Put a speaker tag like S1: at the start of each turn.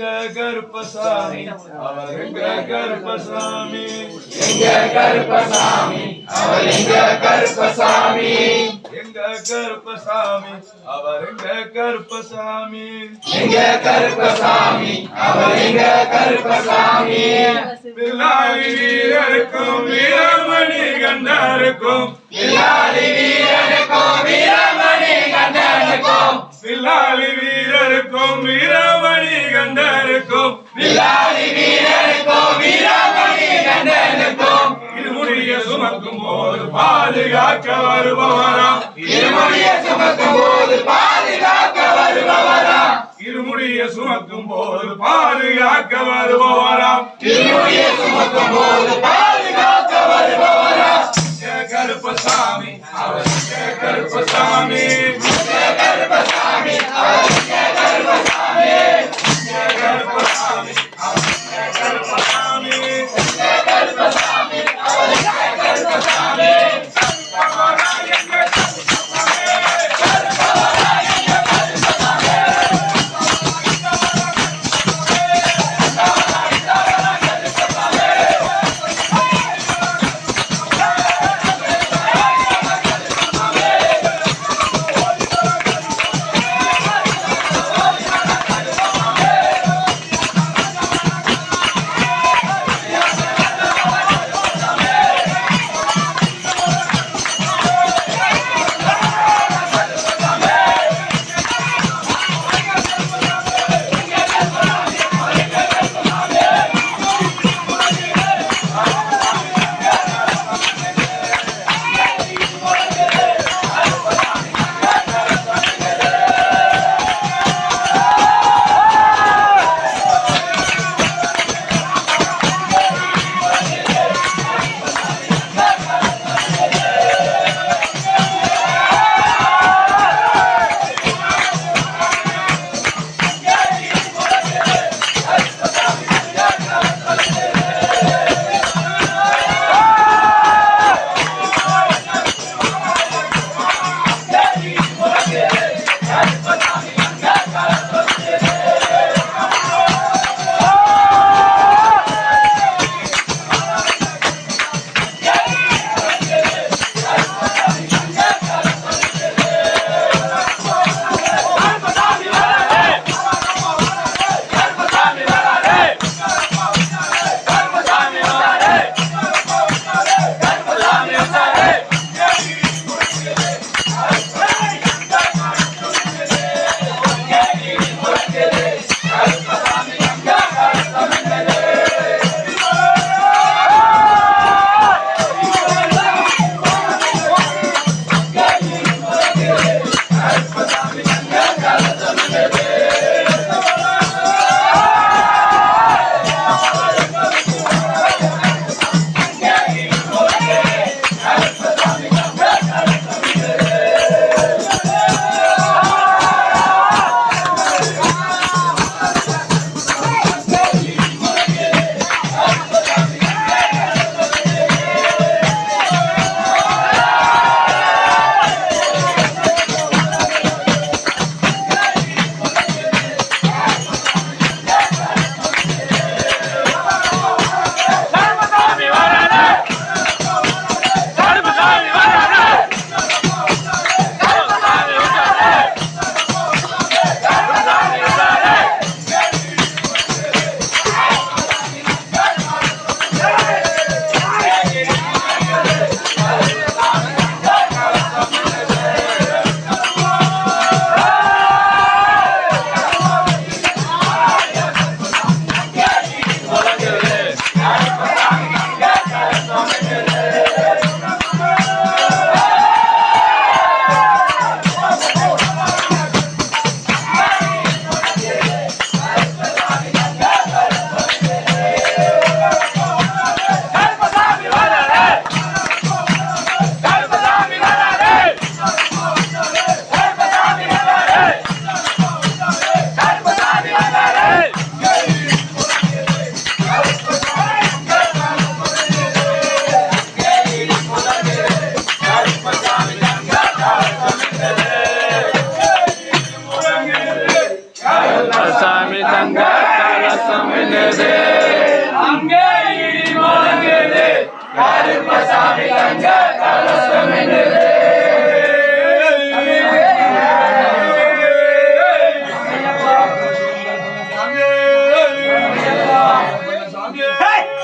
S1: அவர் எங்க கருப்பசாமி?
S2: எங்க கருப்பசாமி? அவர் எங்க கருப்பசாமி?
S1: எங்க கருப்பசாமி? அவர் எங்க கருப்பசாமி?
S2: எங்க கருப்பசாமி? அவர் எங்க கருப்பசாமி?
S1: பிள்ளாளி வீரருக்கும் வீரமணி கண்டருக்கும்.
S2: பில்லாளி வீரனுக்கும் வீரமணி கண்டனுக்கும்
S1: பிள்ளாளி வீரருக்கும் வீரமணி கண்டருக்கும்
S2: பில்லாளி வீரனுக்கும் வீரமணி கண்டனுக்கும்
S1: இருமுடிய சுமக்கும் போது பாதுகாக்க வருபவரா?
S2: இருமுடிய சுமக்கும் போது பாதுகாக்க வருபவரா?
S1: இருமுடிய சுமக்கும் போது பாதுகாக்க வருபவரா?
S2: இருமுடிய சுமக்கும் போது பாதுகாக்க வருபவரா?
S1: கருப்பசாமி அவர் கருப்பசாமி